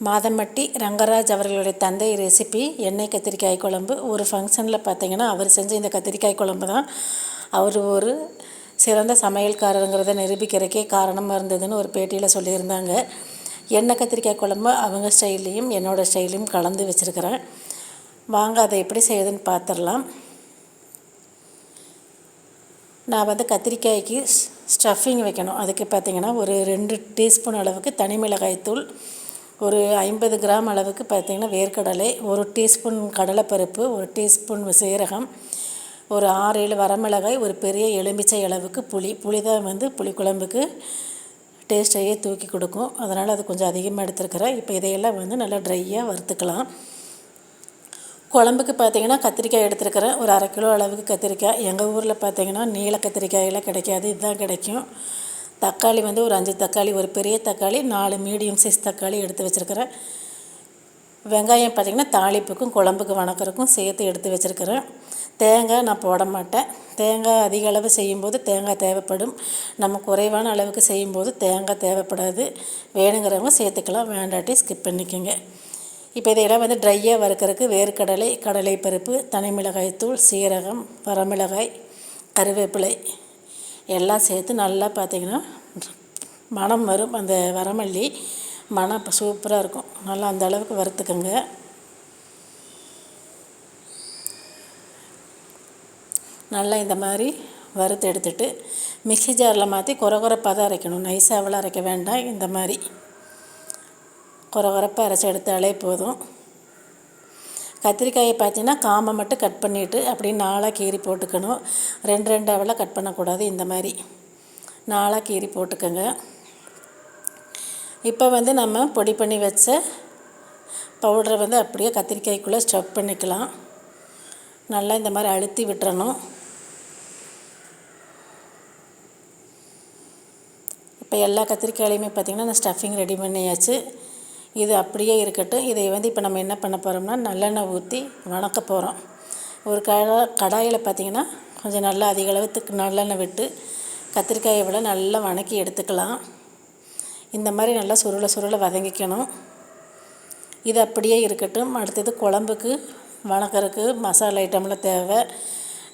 மாதம்பட்டி ரங்கராஜ் அவர்களுடைய தந்தை ரெசிபி எண்ணெய் கத்திரிக்காய் குழம்பு. ஒரு ஃபங்க்ஷனில் பார்த்தீங்கன்னா அவர் செஞ்ச இந்த கத்திரிக்காய் குழம்பு தான். அவர் ஒரு சிறந்த சமையல்காரருங்கிறத நிரூபிக்கிறக்கே காரணமாக இருந்ததுன்னு ஒரு பேட்டியில் சொல்லியிருந்தாங்க. எண்ணெய் கத்திரிக்காய் குழம்பு அவங்க ஸ்டைல்லையும் என்னோடய ஸ்டைலையும் கலந்து வச்சுருக்கிறேன். வாங்க அதை எப்படி செய்யுதுன்னு பார்த்துடலாம் நான் வந்து கத்திரிக்காய்க்கு ஸ்டஃபிங் வைக்கணும். அதுக்கு பார்த்திங்கன்னா ஒரு ரெண்டு டீஸ்பூன் அளவுக்கு தனி மிளகாய் தூள் ஒரு ஐம்பது கிராம் அளவுக்கு பார்த்திங்கன்னா வேர்க்கடலை ஒரு டீஸ்பூன் கடலைப்பருப்பு ஒரு டீஸ்பூன் சீரகம் ஒரு ஆறு ஏழு வரமிளகாய் ஒரு பெரிய எலுமிச்சை அளவுக்கு புளி. புளி தான் வந்து புளிக்குழம்புக்கு டேஸ்ட்டையே தூக்கி கொடுக்கும். அதனால் அது கொஞ்சம் அதிகமாக எடுத்துருக்கிறேன். இப்போ இதையெல்லாம் வந்து நல்லா ட்ரையாக வறுத்துக்கலாம். குழம்புக்கு பார்த்தீங்கன்னா கத்திரிக்காய் எடுத்துருக்கிறேன். ஒரு அரை கிலோ அளவுக்கு கத்திரிக்காய். எங்கள் ஊரில் பார்த்தீங்கன்னா நீல கத்திரிக்காயெல்லாம் கிடைக்காது. இதுதான் கிடைக்கும். தக்காளி வந்து ஒரு அஞ்சு தக்காளி ஒரு பெரிய தக்காளி நாலு மீடியம் சைஸ் தக்காளி எடுத்து வச்சுருக்கிறேன். வெங்காயம் பார்த்திங்கன்னா தாளிப்புக்கும் குழம்புக்கு வணக்கறக்கும் சேர்த்து எடுத்து வச்சுருக்கிறேன். தேங்காய் நான் போட மாட்டேன். தேங்காய் அதிக அளவு செய்யும்போது தேங்காய் தேவைப்படும். நம்ம குறைவான அளவுக்கு செய்யும்போது தேங்காய் தேவைப்படாது. வேணுங்கிறவங்க சேர்த்துக்கலாம். வேண்டாட்டி ஸ்கிப் பண்ணிக்கோங்க. இப்போ இதையெல்லாம் வந்து ட்ரையாக வறுக்கிறதுக்கு வேர்க்கடலை கடலை பருப்பு தனி மிளகாய் தூள் சீரகம் வரமிளகாய் கருவேப்பிலை. எல்லாம் சேர்த்து நல்லா பார்த்திங்கன்னா மனம் வரும். அந்த வரமல்லி மனம் இப்போ சூப்பராக இருக்கும். நல்லா அந்த அளவுக்கு வறுத்துக்கோங்க. நல்லா இந்த மாதிரி வறுத்து எடுத்துட்டு மிக்சி ஜாரில் மாற்றி குறை குறைப்பாக தான் அரைக்கணும். நைஸாகவெல்லாம் அரைக்க வேண்டாம். இந்த மாதிரி குறை குறைப்பாக அரைச்சி எடுத்தாலே போதும். கத்திரிக்காயை பார்த்தீங்கன்னா காம்பை மட்டும் கட் பண்ணிவிட்டு அப்படியே நாளாக கீறி போட்டுக்கணும். ரெண்டு ரெண்டாவெல்லாம் கட் பண்ணக்கூடாது இந்த மாதிரி. நாளாக கீறி போட்டுக்கோங்க. இப்போ வந்து நம்ம பொடி பண்ணி வச்ச பவுடரை வந்து அப்படியே கத்திரிக்காய்க்குள்ளே ஸ்டப் பண்ணிக்கலாம். நல்லா இந்த மாதிரி அழுத்தி விட்டுறணும். இப்போ எல்லா கத்திரிக்காயிலையுமே பார்த்திங்கன்னா நான் ஸ்டஃபிங் ரெடி பண்ணியாச்சு. இது அப்படியே இருக்கட்டும். இதை வந்து இப்போ நம்ம என்ன பண்ண போகிறோம்னா நல்லெண்ணெய் ஊற்றி வணக்க போகிறோம் ஒரு கடா கடாயில் பார்த்திங்கன்னா கொஞ்சம் நல்லா அதிக அளவுக்கு நல்லெண்ணெய் விட்டு கத்திரிக்காயை விட நல்லா வணக்கி எடுத்துக்கலாம். இந்த மாதிரி நல்லா சுருளை சுருளை வதங்கிக்கணும். இது அப்படியே இருக்கட்டும். அடுத்தது குழம்புக்கு வணக்கறதுக்கு மசாலா ஐட்டம்லாம் தேவை.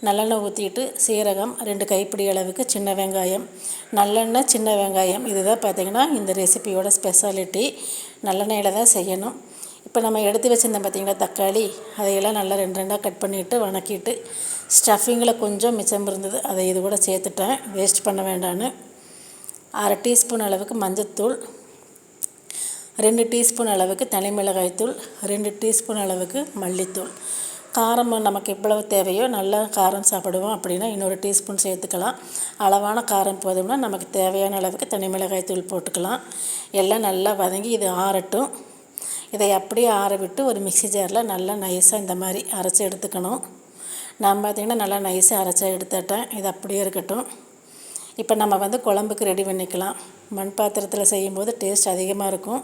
நல்லெண்ணெய் ஊற்றிட்டு சீரகம் ரெண்டு கைப்பிடி அளவுக்கு சின்ன வெங்காயம் நல்லெண்ணெய் சின்ன வெங்காயம். இதுதான் பார்த்திங்கன்னா இந்த ரெசிபியோட ஸ்பெஷாலிட்டி நல்லெண்ணெயில் தான் செய்யணும். இப்போ நம்ம எடுத்து வச்சுருந்தோம் பார்த்திங்கன்னா தக்காளி அதையெல்லாம் நல்லா ரெண்டு ரெண்டாக கட் பண்ணிவிட்டு வணக்கிட்டு ஸ்டஃபிங்கில் கொஞ்சம் மிச்சம் இருந்தது அதை இது கூட சேர்த்துட்டேன். வேஸ்ட் பண்ண வேண்டான்னு. அரை டீஸ்பூன் அளவுக்கு மஞ்சத்தூள் ரெண்டு டீஸ்பூன் அளவுக்கு தனி மிளகாய்த்தூள் ரெண்டு டீஸ்பூன் அளவுக்கு மல்லித்தூள். காரம் நமக்கு எவ்வளவு தேவையோ நல்லா காரம் சாப்பிடுவோம் அப்படின்னா இன்னொரு டீஸ்பூன் சேர்த்துக்கலாம். அளவான காரம் போதும்னா நமக்கு தேவையான அளவுக்கு தனி மிளகாய் தூள் போட்டுக்கலாம். எல்லாம் நல்லா வதங்கி இது ஆறட்டும். இதை அப்படியே ஆற விட்டு ஒரு மிக்சி ஜாரில் நல்லா நைஸாக இந்த மாதிரி அரைச்சி எடுத்துக்கணும். நான் பார்த்திங்கன்னா நல்லா நைஸாக அரைச்சி எடுத்துட்டேன். இது அப்படியே இருக்கட்டும். இப்போ நம்ம வந்து குழம்புக்கு ரெடி பண்ணிக்கலாம். மண் பாத்திரத்தில் செய்யும்போது டேஸ்ட் அதிகமாக இருக்கும்.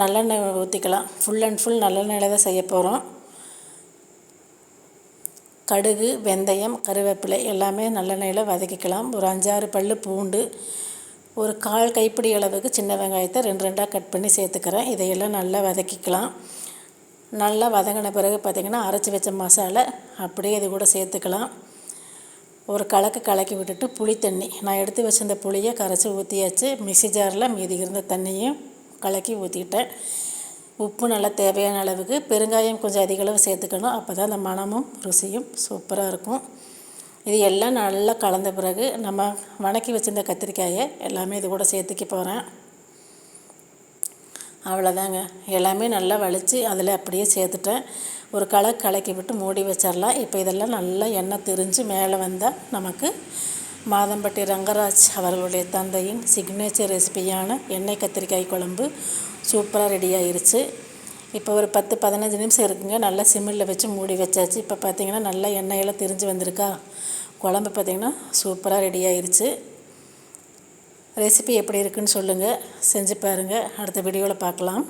நல்லெண்ணெய் ஊற்றிக்கலாம் ஃபுல் அண்ட் ஃபுல் நல்லெண்ணெயில் தான் செய்ய போகிறோம் கடுகு வெந்தயம் கருவேப்பிலை எல்லாமே நல்லெண்ணெயில் வதக்கிக்கலாம். ஒரு அஞ்சாறு பல் பூண்டு ஒரு கால் கைப்பிடி அளவுக்கு சின்ன வெங்காயத்தை ரெண்டு ரெண்டாக கட் பண்ணி சேர்த்துக்கிறேன். இதையெல்லாம் நல்லா வதக்கிக்கலாம். நல்லா வதங்கின பிறகு பார்த்திங்கன்னா அரைச்சி வச்ச மசாலா அப்படியே இது கூட சேர்த்துக்கலாம். ஒரு கலக்கு கலக்கி விட்டுட்டு புளி தண்ணி. நான் எடுத்து வச்சிருந்த புளியை கரைச்சி ஊற்றியாச்சு மிக்சி ஜாரில் மீதி இருந்த தண்ணியும் கலக்கி ஊற்றிட்டேன் உப்பு நல்லா தேவையான அளவுக்கு பெருங்காயம் கொஞ்சம் அதிக அளவு சேர்த்துக்கணும். அப்போ தான் அந்த மணமும் ருசியும் சூப்பராக இருக்கும். இது எல்லாம் நல்லா கலந்த பிறகு நம்ம வணக்கி வச்சுருந்த கத்திரிக்காயை எல்லாமே இது கூட சேர்த்துக்க போகிறேன் அவ்வளோதாங்க எல்லாமே நல்லா வலித்து அதில் அப்படியே சேர்த்துட்டேன். ஒரு களை கலக்கி விட்டு மூடி வச்சிடலாம் இப்போ இதெல்லாம் நல்லா எண்ணெய் திரிஞ்சு மேலே வந்தால் நமக்கு மாதம்பட்டி ரங்கராஜ் அவர்களுடைய தந்தையின் சிக்னேச்சர் ரெசிபியான எண்ணெய் கத்திரிக்காய் குழம்பு சூப்பராக ரெடி ஆயிருச்சு. இப்போ ஒரு பத்து பதினஞ்சு நிமிஷம் இருக்குங்க. நல்லா சிம்மில் வச்சு மூடி வச்சாச்சு. இப்போ பார்த்திங்கன்னா நல்லா எண்ணெயெல்லாம் திரிஞ்சு வந்திருக்கா. குழம்பு பார்த்திங்கன்னா சூப்பராக ரெடி ஆயிருச்சு. ரெசிபி எப்படி இருக்குன்னு சொல்லுங்கள் செஞ்சு பாருங்கள் அடுத்த வீடியோவில் பார்க்கலாம்